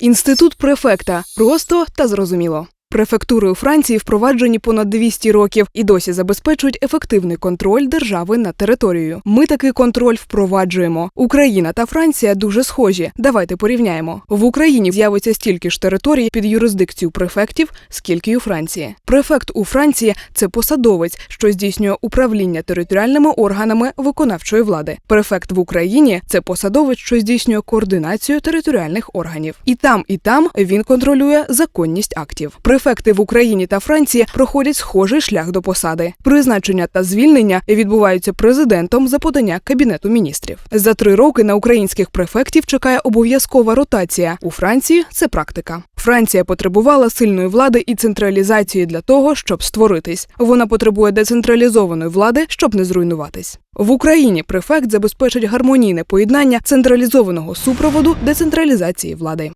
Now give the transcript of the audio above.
Інститут префекта просто та зрозуміло. Префектури у Франції впроваджені понад 200 років і досі забезпечують ефективний контроль держави над територією. Ми такий контроль впроваджуємо. Україна та Франція дуже схожі. Давайте порівняємо. В Україні з'явиться стільки ж територій під юрисдикцію префектів, скільки й у Франції. Префект у Франції це посадовець, що здійснює управління територіальними органами виконавчої влади. Префект в Україні це посадовець, що здійснює координацію територіальних органів. І там, і там він контролює законність актів. Префекти в Україні та Франції проходять схожий шлях до посади. Призначення та звільнення відбуваються президентом за подання кабінету міністрів. За три роки на українських префектів чекає обов'язкова ротація. У Франції це практика. Франція потребувала сильної влади і централізації для того, щоб створитись. Вона потребує децентралізованої влади, щоб не зруйнуватись. В Україні префект забезпечить гармонійне поєднання централізованого супроводу децентралізації влади.